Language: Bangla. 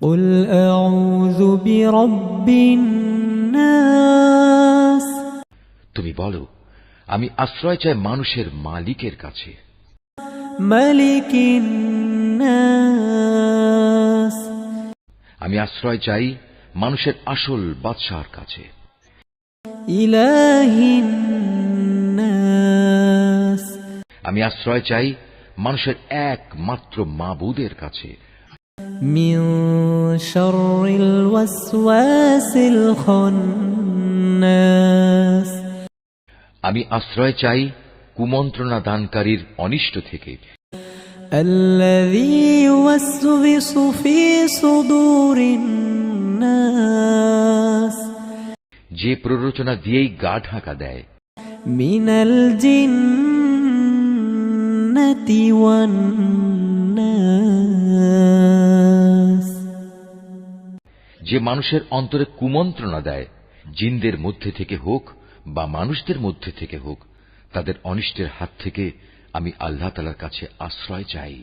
قل أعوذ برب الناس তুমি বলো আমি আশ্রয় চাই মানুষের মালিকের কাছে ملك الناس আমি আশ্রয় চাই মানুষের আসল বাদশাহর কাছে إله الناس আমি আশ্রয় চাই মানুষের একমাত্র মাবুদের কাছে من شر الوسواس الخناس আমি আশ্রয় চাই কুমন্ত্রণা দানকারীর অনিষ্ট থেকে الذي يوسوس في صدور الناس যে প্ররোচনা দিয়েই গা ঢাকা দেয় من الجنة والناس যে মানুষের অন্তরে কুমন্ত্রণা দেয়, জিনদের মধ্যে থেকে হোক বা মানুষদের মধ্যে থেকে হোক, তাদের অনিষ্টের হাত থেকে আমি আল্লাহ তালার কাছে আশ্রয় চাই।